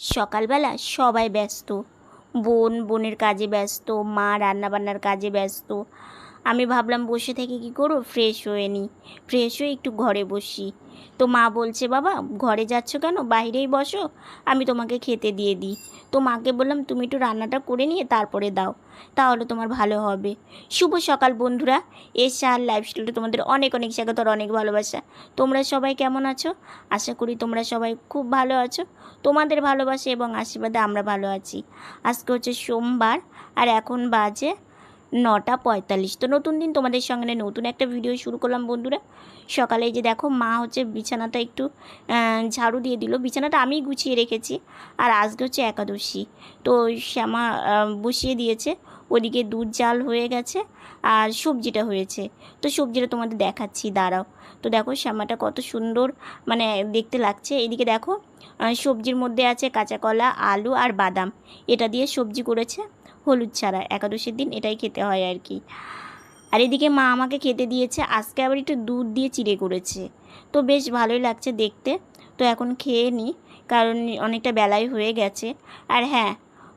সকালবেলা সবাই ব্যস্ত। বোন বোনের কাজে ব্যস্ত মা রান্নাবান্নার কাজে ব্যস্ত। আমি ভাবলাম বসে থেকে কি করব? ফ্রেশ হয়ে নিই ফ্রেশ হয়ে একটু ঘরে বসি। তো মা বলছে, বাবা, ঘরে যাচ্ছ কেন? বাইরেই বসো। আমি তোমাকে খেতে দিয়ে দিই। তো মাকে বললাম, তুমি একটু রান্নাটা করে নিয়ে তারপরে দাও। তাহলে তোমার ভালো হবে। শুভ সকাল বন্ধুরা। এসে আর লাইফস্টাইলটা তোমাদের অনেক অনেক স্বাগত আর অনেক ভালোবাসা। তোমরা সবাই কেমন আছো? আশা করি তোমরা সবাই খুব ভালো আছো। তোমাদের ভালোবাসা এবং আশীর্বাদে আমরা ভালো আছি। আজকে হচ্ছে সোমবার আর এখন বাজে নটা পঁয়তাল্লিশ। তো নতুন দিন তোমাদের সঙ্গে নতুন একটা ভিডিও শুরু করলাম বন্ধুরা। সকালে যে দেখো, মা হচ্ছে বিছানাটা একটু ঝাড়ু দিয়ে দিল। বিছানাটা আমি গুছিয়ে রেখেছি। আর আজকে হচ্ছে একাদশী। তো শ্যামা বসিয়ে দিয়েছে। ওদিকে দুধ জাল হয়ে গেছে আর সবজিটা হয়েছে। তো সবজিটা তোমাদের দেখাচ্ছি, দাঁড়াও। তো দেখো শ্যামাটা কত সুন্দর মানে দেখতে লাগছে। এদিকে দেখো সবজির মধ্যে আছে কাঁচা কলা, আলু আর বাদাম। এটা দিয়ে সবজি করেছে। হলুদ ছাড়া একাদশীর দিন এটাই খেতে হয় আর কি। আর এদিকে মা আমাকে খেতে দিয়েছে, আজকে আবার একটু দুধ দিয়ে চিড়ে করেছে। তো বেশ ভালোই লাগছে দেখতে। তো এখন খেয়ে নিই কারণ অনেকটা বেলাই হয়ে গেছে। আর হ্যাঁ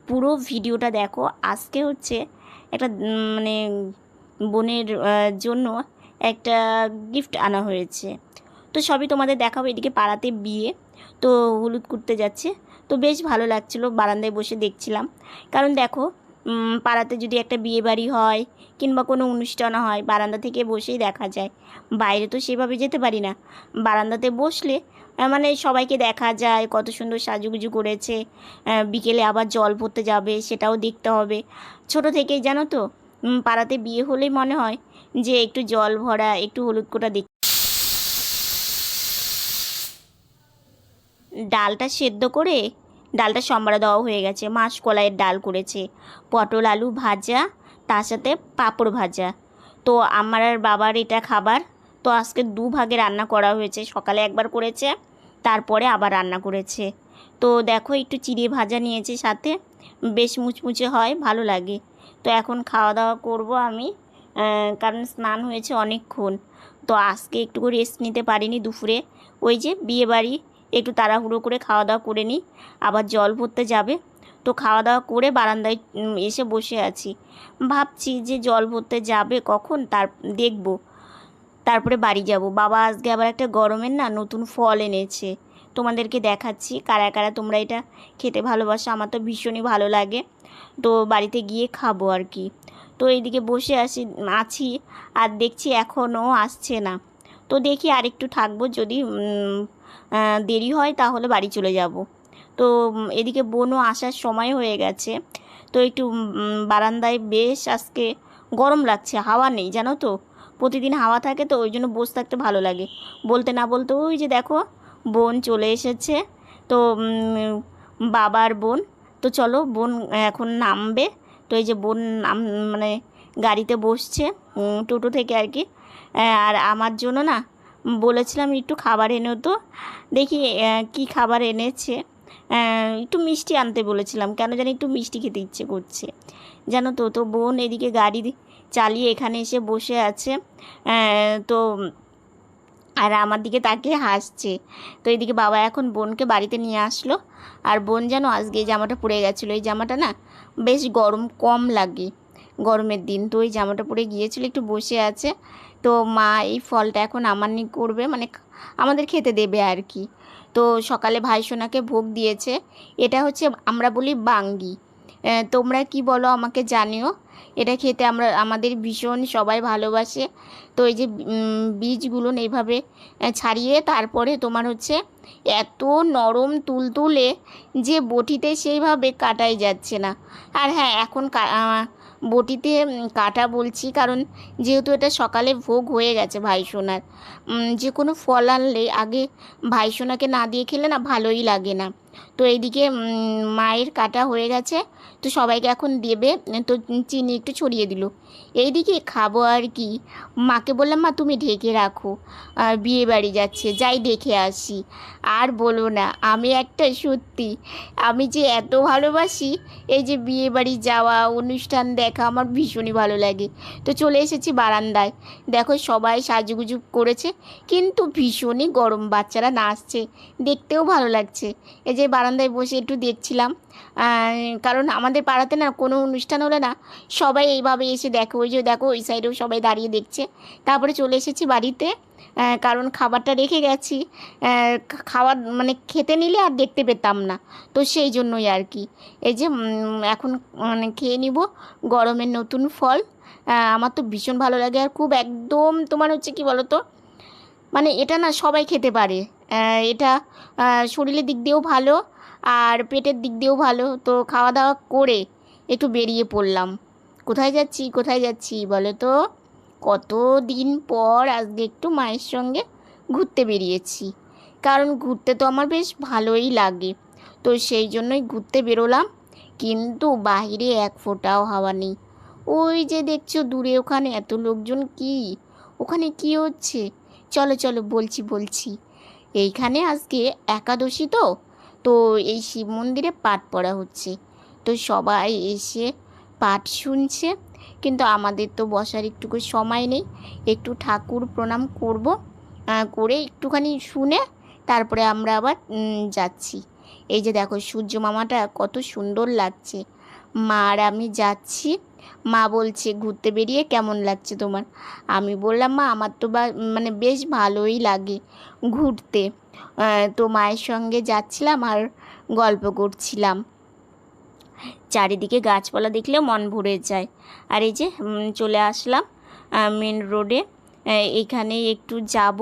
পুরো ভিডিওটা দেখো, আজকে হচ্ছে একটা মানে বোনের জন্য একটা গিফট আনা হয়েছে। তো সবই তোমাদের দেখাবো, এদিকে পাড়াতে বিয়ে, তো হলুদ করতে যাচ্ছে। তো বেশ ভালো লাগছিল, বারান্দায় বসে দেখছিলাম। কারণ দেখো পাড়াতে যদি একটা বিয়ে বাড়ি হয় কিংবা কোনো অনুষ্ঠান হয়, বারান্দা থেকে বসেই দেখা যায়। বাইরে তো সেভাবে যেতে পারি না। বারান্দাতে বসলে মানে সবাইকে দেখা যায়, কত সুন্দর সাজুগুজু করেছে। বিকেলে আবার জল ভরতে যাবে, সেটাও দেখতে হবে। ছোট থেকেই, জানো তো? পাড়াতে বিয়ে হলেই মনে হয় যে একটু জল ভরা, একটু হলুদ কোটা দেখ ডালটা সেদ্ধ করে ডালটা সম্বারা দেওয়া হয়ে গেছে। মাছ কলাইয়ের ডাল করেছে। পটল, আলু ভাজা, তার সাথে পাঁপড় ভাজা। তো আমার আর বাবার এটা খাবার। তো আজকে দু ভাগে রান্না করা হয়েছে। সকালে একবার করেছে, তারপরে আবার রান্না করেছে। তো দেখো, একটু চিড়ে ভাজা নিয়েছে সাথে। বেশ মুচমুচে হয়, ভালো লাগে। তো এখন খাওয়া দাওয়া করব আমি। কারণ স্নান হয়েছে অনেকক্ষণ। তো আজকে একটু রেস্ট নিতে পারিনি দুপুরে। ওই যে বিয়ে বাড়ি একটু তাড়াহুড়ো করে খাওয়া দাওয়া করে নিই। আবার জল ভরতে যাবে। তো খাওয়া দাওয়া করে বারান্দায় এসে বসে আছি। ভাবছি যে জল ভরতে যাবে কখন? তার, দেখব। তারপরে বাড়ি যাব। বাবা আজকে আবার একটা গরমের না নতুন ফল এনেছে। তোমাদেরকে দেখাচ্ছি কারা কারা তোমরা এটা খেতে ভালোবাসো। আমার তো ভীষণই ভালো লাগে। তো বাড়িতে গিয়ে খাব আর কি। তো এইদিকে বসে আসি, আছি আর দেখছি এখনও আসছে না। তো দেখি আর একটু থাকব যদি দেরি হয় তাহলে বাড়ি চলে যাব। তো এদিকে বোনও আসার সময় হয়ে গেছে। তো একটু বারান্দায় বেশ আজকে গরম লাগছে, হাওয়া নেই, জানো তো? প্রতিদিন হাওয়া থাকে তো ওই জন্য বসে থাকতে ভালো লাগে। বলতে না বলতে ওই যে দেখো, বোন চলে এসেছে। তো বাবার বোন। তো চলো, বোন এখন নামবে। তো এই যে বোন নাম মানে গাড়িতে বসছে টোটো থেকে আর কি। আর আমার জন্য না বলেছিলাম একটু খাবার এনে তো, দেখি কি খাবার এনেছে। একটু মিষ্টি আনতে বলেছিলাম, কেন জানি একটু মিষ্টি খেতে ইচ্ছে করছে। জানো তো তো বোন এদিকে গাড়ি চালিয়ে এখানে এসে বসে আছে। তো, আর আমার দিকে তাকিয়ে হাসছে। তো এদিকে বাবা এখন বোনকে বাড়িতে নিয়ে আসলো। আর বোন যেন আজকে এই জামাটা পরে গেছিল। এই জামাটা না, বেশ গরম, কম লাগে গরমের দিন। তো ওই জামাটা পরে গিয়েছিল, একটু বসে আছে। তো মা এই ফলটা এখন আমার নিয়ে করবে মানে আমাদের খেতে দেবে আর কি। তো সকালে ভাই সোনাকে ভোগ দিয়েছে, এটা হচ্ছে আমরা বলি বাঙ্গি। তোমরা কি বলো আমাকে জানিও। এটা খেতে আমরা, আমাদের ভীষণ সবাই ভালোবাসে। তো এই যে বীজগুলো এইভাবে ছাড়িয়ে তারপরে তোমার হচ্ছে এত নরম তুলতুলে যে বটিতে সেইভাবে কাটাই যাচ্ছে না। আর হ্যাঁ এখন বটিতে কাটা বলছি কারণ যেহেতু এটা সকালে ভোগ হয়ে গেছে ভাই সোনার যে কোনো ফল আনলে আগে ভাই সোনাকে না দিয়ে খেলে না ভালোই লাগে না। তো এইদিকে মায়ের কাটা হয়ে গেছে। তো সবাইকে এখন দেবে, তো চিনি একটু ছড়িয়ে দিল। এইদিকে খাব আর কি। মাকে বললাম, মা, তুমি ঢেকে রাখো। আর বিয়ে বাড়ি যাচ্ছে, যাই দেখে আসি। আর বলো না, আমি একটা সত্যি। আমি যে এত ভালোবাসি, এই যে বিয়ে বাড়ি যাওয়া, অনুষ্ঠান দেখা, আমার ভীষণই ভালো লাগে। তো চলে এসেছি বারান্দায়। দেখো সবাই সাজুগুজু করেছে, কিন্তু ভীষণই গরম বাচ্চারা নাচছে। দেখতেও ভালো লাগছে। এই যে বারান্দায় বসে একটু দেখছিলাম। কারণ আমাদের পাড়াতে না কোনো অনুষ্ঠান হলে না, সবাই এইভাবে এসে দেখো। ওই যে দেখো, ওই সাইডেও সবাই দাঁড়িয়ে দেখছে। তারপরে চলে এসেছি বাড়িতে। কারণ খাবারটা রেখে গেছি। আহ, খা- খাবার মানে খেতে নিলে আর দেখতে পেতাম না। তো সেই জন্যই আর কি। এই যে এখন মানে খেয়ে নিব গরমের নতুন ফল। আমার তো ভীষণ ভালো লাগে আর খুব একদম তোমার হচ্ছে কি বলো তো মানে এটা না সবাই খেতে পারে। এটা শরীরের দিক দিয়েও ভালো আর পেটের দিক দিয়েও ভালো। তো খাওয়া দাওয়া করে একটু বেরিয়ে পড়লাম। কোথায় যাচ্ছি কোথায় যাচ্ছি বলো তো কত দিন পর আজকে একটু মায়ের সঙ্গে ঘুরতে বেরিয়েছি। কারণ ঘুরতে তো আমার বেশ ভালোই লাগে। তো সেই জন্যই ঘুরতে বেরোলাম। কিন্তু বাইরে এক ফোঁটাও হাওয়া নেই। ওই যে দেখছ দূরে ওখানে এত লোকজন কি? ওখানে কি হচ্ছে? চলো চলো, বলছি বলছি। এইখানে আজকে একাদশী তো? তো এই শিব মন্দিরে পাঠ পড়া হচ্ছে। তো সবাই এসে পাঠ শুনছে। কিন্তু আমাদের তো বসার একটুকু সময় নেই। একটু ঠাকুর প্রণাম করব করে একটুখানি শুনে তারপরে আমরা আবার যাচ্ছি। এই যে দেখো সূর্য মামাটা কত সুন্দর লাগছে। মা আর আমি যাচ্ছি। মা বলছে, ঘুরতে বেরিয়ে কেমন লাগছে তোমার? আমি বললাম, মা, আমার তো বা মানে বেশ ভালোই লাগে ঘুরতে। তো মায়ের সঙ্গে যাচ্ছিলাম আর গল্প করছিলাম। চারিদিকে গাছপালা দেখলে মন ভরে যায়। আর এই যে চলে আসলাম মেন রোডে এখানে একটু যাব,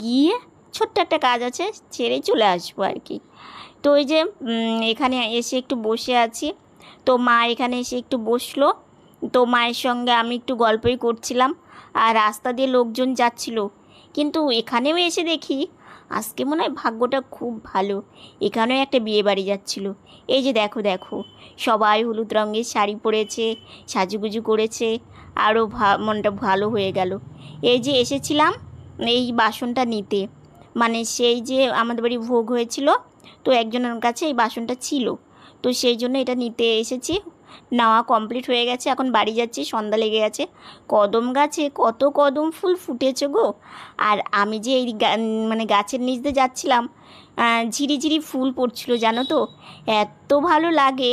গিয়ে ছোট্ট একটা কাজ আছে, ছেড়ে চলে আসব আর কি। তো ওই যে এখানে এসে একটু বসে আছি। তো মা এখানে এসে একটু বসল। তো মায়ের সঙ্গে আমি একটু গল্পই করছিলাম। আর রাস্তা দিয়ে লোকজন যাচ্ছিল। কিন্তু এখানেও এসে দেখি আজকে মনে হয় ভাগ্যটা খুব ভালো। এখানেও একটা বিয়ে বাড়ি যাচ্ছিল। এই যে দেখো দেখো। সবাই হলুদ রঙের শাড়ি পরেছে, সাজুগুজু করেছে আরও মনটা ভালো হয়ে গেল। এই যে এসেছিলাম এই বাসনটা নিতে। মানে সেই যে আমাদের বাড়ি ভোগ হয়েছিল, তো একজনের কাছে এই বাসনটা ছিল। তো সেই জন্য এটা নিতে এসেছি। নেওয়া কমপ্লিট হয়ে গেছে, এখন বাড়ি যাচ্ছি, সন্ধ্যা লেগে গেছে। কদম গাছে কত কদম ফুল ফুটেছে গো। আর আমি যে এই মানে গাছের নিচ দিয়ে যাচ্ছিলাম ঝিরিঝিরি ফুল পড়ছিল, জানো তো? এত ভালো লাগে।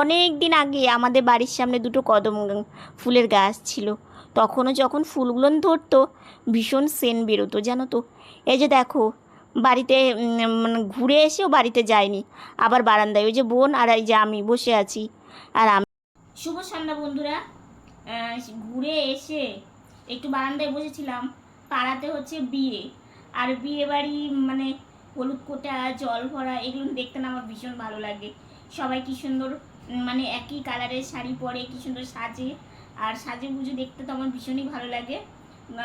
অনেক দিন আগে আমাদের বাড়ির সামনে দুটো কদম ফুলের গাছ ছিল। তখনও যখন ফুলগুলো ধরতো, ভীষণ সেন বেরোতো, জানো তো? এই যে দেখো, বাড়িতে মানে ঘুরে এসেও বাড়িতে যায়নি। আবার বারান্দায় ওই যে বোন আর এই যে আমি বসে আছি। আর শুভ সন্ধ্যা বন্ধুরা। ঘুরে এসে একটু বারান্দায় বসেছিলাম। পাড়াতে হচ্ছে বিয়ে। আর বিয়ে বাড়ি মানে হলুদ কোটা, জল ভরা, এগুলো দেখতে না আমার ভীষণ ভালো লাগে। সবাই কি সুন্দর মানে একই কালারের শাড়ি পরে কি সুন্দর সাজে। আর সাজে গুজে দেখতে তো আমার ভীষণই ভালো লাগে।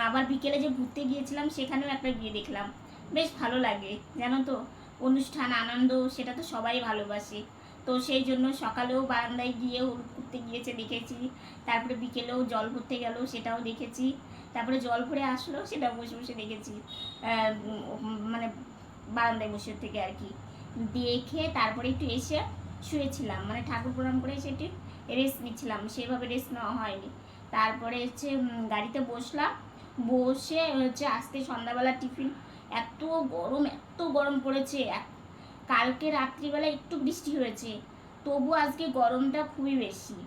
আবার বিকেলে যে ঘুরতে গিয়েছিলাম, সেখানেও একটা বিয়ে দেখলাম। বেশ ভালো লাগে, জানো তো? অনুষ্ঠান, আনন্দ, সেটা তো সবাই ভালোবাসে। তো সেই জন্য সকালেও বারান্দায় গিয়ে হলুদ করতে গিয়েছে দেখেছি। তারপরে বিকেলেও জল ভরতে গেল, সেটাও দেখেছি। তারপরে জল ভরে আসলো সেটাও বসে বসে দেখেছি। মানে বারান্দায় বসে থেকে আর কি। দেখে তারপরে একটু এসে শুয়েছিলাম মানে ঠাকুর প্রণাম করে এসে একটু রেস্ট নিচ্ছিলাম, সেভাবে রেস্ট নেওয়া হয়নি। তারপরে হচ্ছে গাড়িতে বসলাম, বসে হচ্ছে আজকে সন্ধ্যাবেলা টিফিন, এত গরম এত গরম পড়েছে এক- কালকে রাত্রিবেলা একটু বৃষ্টি হয়েছে। তবু আজকে গরমটা খুবই বেশি।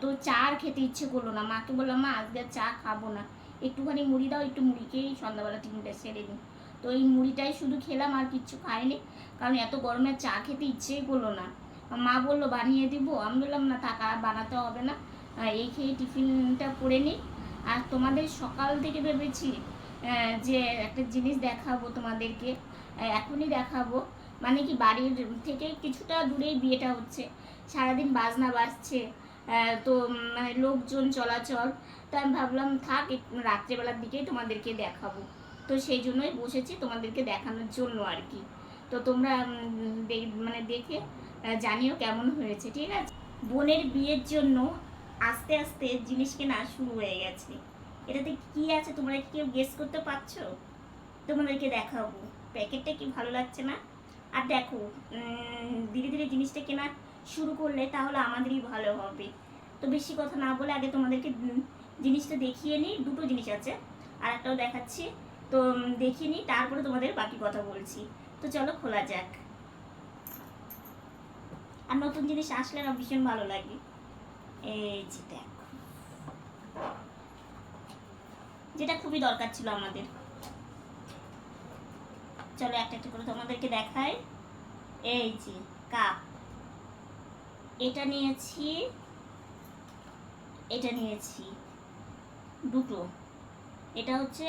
তো চা আর খেতে ইচ্ছে করল না। মাকে বললাম, মা, আজকে চা খাব না। একটুখানি মুড়ি দাও, একটু মুড়ি খেয়েই সন্ধ্যাবেলা টিফিনটা সেরে নিই। তো এই মুড়িটাই শুধু খেলাম, আর কিচ্ছু খাইনি। কারণ এত গরমে চা খেতে ইচ্ছেই করল না। মা বলল, বানিয়ে দিব? আমি বললাম, না আর বানাতে হবে না। এই খেয়ে টিফিনটা করে নিই। আর তোমাদের সকাল থেকে ভেবেছি যে একটা জিনিস দেখাবো তোমাদেরকে। এখনই দেখাবো। মানে কি বাড়ির থেকে কিছুটা দূরেই বিয়েটা হচ্ছে। সারাদিন বাজনা বাজছে তো মানে লোকজন চলাচল। তো আমি ভাবলাম, থাক রাত্রেবেলার দিকেই তোমাদেরকে দেখাবো। তো সেই জন্যই বসেছি তোমাদেরকে দেখানোর জন্য আর কি। তো তোমরা মানে দেখে জানিও কেমন হয়েছে, ঠিক আছে? বোনের বিয়ের জন্য আস্তে আস্তে জিনিস কেনা শুরু হয়ে গেছে। এটাতে কি আছে তোমরা কি কেউ গেস করতে পারছ? তোমাদেরকে দেখাবো। প্যাকেটটা কি ভালো লাগছে না? আর দেখো ধীরে ধীরে জিনিসটা কেনা শুরু করলে তাহলে আমাদেরই ভালো হবে। তো বেশি কথা না বলে আগে তোমাদেরকে জিনিসটা দেখিয়ে নিই। দুটো জিনিস আছে আর একটাও দেখাচ্ছি। তো দেখিয়ে নিই, তারপরে তোমাদের বাকি কথা বলছি। তো চলো খোলা যাক। আর নতুন জিনিস আসলে না ভীষণ ভালো লাগে। এই যে দেখো, যেটা খুবই দরকার ছিল আমাদের। চলো একটা একটা করে তোমাদেরকে দেখাই। এই যে, কাপ। এটা নিয়েছি এটা নিয়েছি। দুটো। এটা হচ্ছে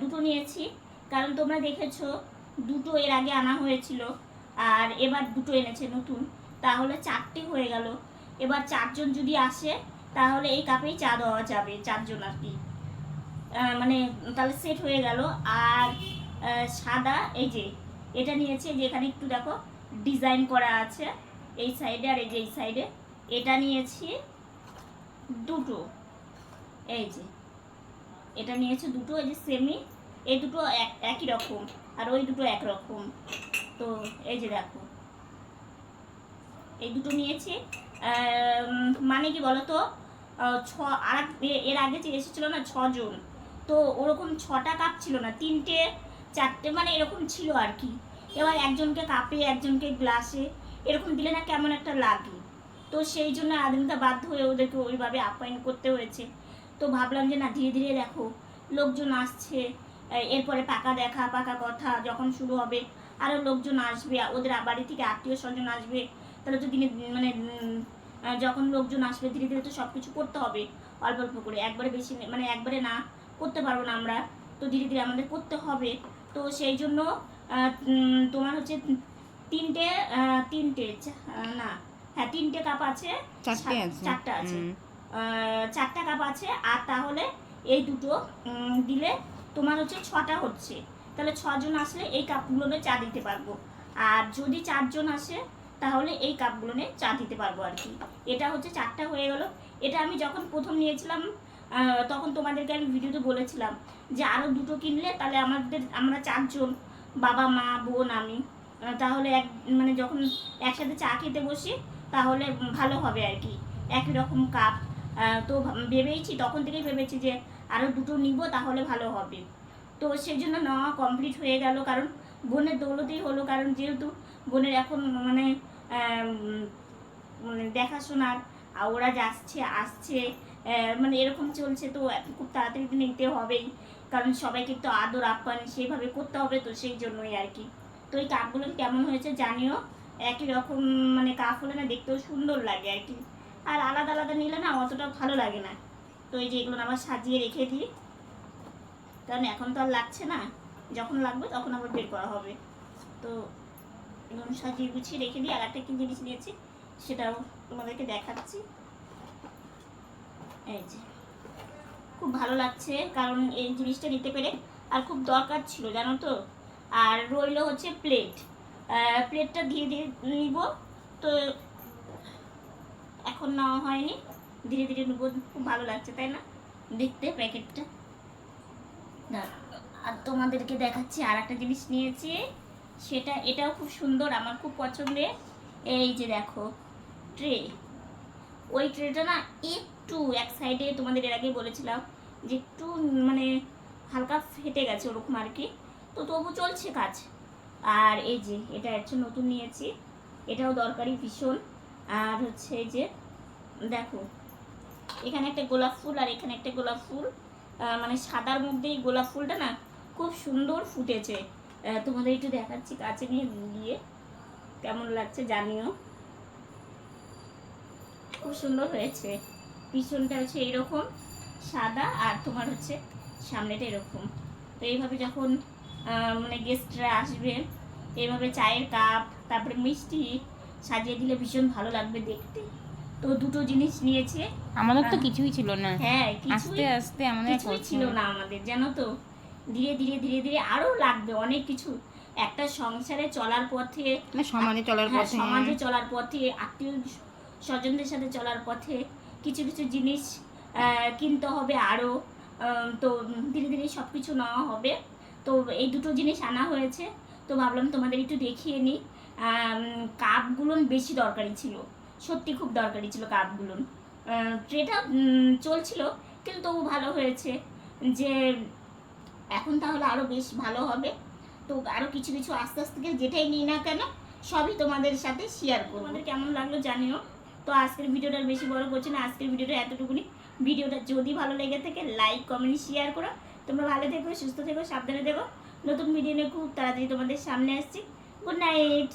দুটো নিয়েছি। কারণ তোমরা দেখেছ, দুটো এর আগে আনা হয়েছিল, আর এবার দুটো এনেছে নতুন। তাহলে চারটে হয়ে গেল। এবার চারজন যদি আসে, তাহলে এই কাপেই চা দেওয়া যাবে, চারজন আর কি। মানে তাহলে সেট হয়ে গেল। আর সাদা, এই যে, এটা নিয়েছে যে এখানে একটু দেখো, ডিজাইন করা আছে, এই সাইডে আর এই যে, এই সাইডে, এটা নিয়েছি দুটো, এই যে, এটা নিয়েছে দুটো, এই যে সেমি এই দুটো এক, একই রকম, আর ওই দুটো একরকম তো এই যে দেখো, এই দুটো নিয়েছি মানে কি বলতো ছ, আর এর আগে যে এসেছিল না, ছজন, তো ওরকম ছটা কাপ ছিল না, তিনটে চারটে মানে এরকম ছিল আর কি। এবার একজনকে কাপে, একজনকে গ্লাসে, এরকম দিলে না কেমন একটা লাগে। তো সেই জন্য আদিনটা বাধ্য হয়ে ওদেরকে ওইভাবে আপ্যায়ন করতে হয়েছে। তো ভাবলাম যে না, ধীরে ধীরে দেখো, লোকজন আসছে, এরপরে পাকা দেখা, পাকা কথা যখন শুরু হবে আরও লোকজন আসবে, ওদের বাড়ি থেকে আত্মীয় স্বজন আসবে। তাহলে তো দিনে মানে যখন লোকজন আসবে, ধীরে ধীরে তো সব কিছু করতে হবে। অল্প অল্প করে। একবারে বেশি মানে একবারে না করতে পারব না আমরা। তো ধীরে ধীরে আমাদের করতে হবে। তো সেই জন্য তোমার হচ্ছে তিনটে তিনটে না হ্যাঁ তিনটে কাপ আছে চারটে আছে। চারটা কাপ আছে আর তাহলে এই দুটো দিলে তোমার হচ্ছে ছটা হচ্ছে। তাহলে ছজন আসলে এই কাপগুলোনে চা দিতে পারব। আর যদি চারজন আসে তাহলে এই কাপগুলোনে চা দিতে পারব আর কি। এটা হচ্ছে চারটা হয়ে গেল। এটা আমি যখন প্রথম নিয়েছিলাম তখন তোমাদেরকে আমি ভিডিওতে বলেছিলাম যে আরও দুটো কিনলে তাহলে আমাদের, আমরা চারজন, বাবা, মা, বোন, আমি তাহলে এক মানে যখন একসাথে চা খেতে বসি, তাহলে ভালো হবে আর কি, একই রকম কাপ তো ভেবেইছি, তখন থেকেই ভেবেছি যে আরও দুটো নিব, তাহলে ভালো হবে। তো সেই জন্য নেওয়া কমপ্লিট হয়ে গেল, কারণ বোনের দৌলতেই হলো, কারণ যেহেতু বোনের এখন মানে মানে দেখাশোনার ওরা যাচ্ছে, আসছে মানে এরকম চলছে তো খুব তাড়াতাড়ি তো নিতে হবেই। কারণ সবাইকে তো আদর আপ্যায়ন সেভাবে করতে হবে তো সেই জন্যই আর কি। তো এই কাপগুলো কেমন হয়েছে জানিও? একই রকম মানে কাপ হলে না দেখতেও সুন্দর লাগে আর কি। আর আলাদা আলাদা নিলে না অতটা ভালো লাগে না। তো এই যে এগুলো আবার সাজিয়ে রেখে দিই। কারণ এখন তো আর লাগছে না। যখন লাগবে তখন আবার বের করা হবে। তো এগুলো সাজিয়ে গুছিয়ে রেখে দিই। আর একটা কি জিনিস নিয়েছি সেটাও তোমাদেরকে দেখাচ্ছি। এই যে। খুব ভালো লাগছে, কারণ এই জিনিসটা নিতে পেরে আর খুব দরকার ছিল, জানো তো? আর রইল হচ্ছে প্লেট প্লেটটা দিয়ে দিয়ে নিব। তো এখন নেওয়া হয়নি। ধীরে ধীরে নেব, খুব ভালো লাগছে, তাই না? দেখতে প্যাকেটটা। আর তোমাদেরকে দেখাচ্ছি আর একটা জিনিস নিয়েছি। সেটা, এটাও খুব সুন্দর, আমার খুব পছন্দের। এই যে দেখো ট্রে ওই ট্রেটা না একটু এক সাইডে তোমাদের এর আগে বলেছিলাম যে একটু মানে হালকা ফেটে গেছে ওরকম আর কি। তো তবু চলছে কাজ। আর এই যে এটা হচ্ছে নতুন নিয়েছি। এটাও দরকারি ভীষণ। আর হচ্ছে এই যে দেখো, এখানে একটা গোলাপ ফুল আর এখানে একটা গোলাপ ফুল। মানে সাদার মধ্যে এই গোলাপ ফুলটা না খুব সুন্দর ফুটেছে। তোমাদের একটু দেখাচ্ছি কাছে নিয়ে গিয়ে কেমন লাগছে জানিও। খুব সুন্দর হয়েছে। পিছনটা হচ্ছে এরকম সাদা আর তোমার হচ্ছে সামনেটা এরকম। তো এইভাবে যখন মানে গেস্টরা আসবে এইভাবে চায়ের কাপ তারপরে মিষ্টি সাজিয়ে দিলে ভীষণ ভালো লাগবে দেখতে। তো দুটো জিনিস নিয়েছে। আমাদের তো। কিছুই ছিল না। হ্যাঁ আস্তে আস্তে আমাদের কিছুই ছিল না আমাদের জানো তো? ধীরে ধীরে ধীরে ধীরে আরও লাগবে অনেক কিছু। একটা সংসারে চলার পথে সমাজে চলার হ্যাঁ, পথে। সমাজে চলার পথে আত্মীয় স্বজনদের সাথে চলার পথে কিছু কিছু জিনিস কিনতে হবে আরও তো ধীরে ধীরে সব কিছু নেওয়া হবে। তো এই দুটো জিনিস আনা হয়েছে। তো ভাবলাম তোমাদের একটু দেখিয়ে নিই। কাপগুলো বেশি দরকারি ছিল। সত্যি খুব দরকারি ছিল কাপগুলো ট্রেটা চলছিল, কিন্তু তবু ভালো হয়েছে যে এখন তাহলে আরও বেশ ভালো হবে। তো আরও কিছু কিছু আস্তে আস্তে করে যেটাই নিই না কেন, সবই তোমাদের সাথে শেয়ার করব। তোমাদের কেমন লাগল জানিও। তো আজকের ভিডিওটা বেশি বড় করছি না, আজকের ভিডিওটা এতটুকুনি। ভিডিওটা যদি ভালো লেগে থাকে লাইক কমেন্ট শেয়ার করো। তোমরা ভালো থেকো, সুস্থ থেকো, সাবধানে থেকো। নতুন ভিডিও নিয়ে খুব তাড়াতাড়ি তোমাদের সামনে আসছি। Good night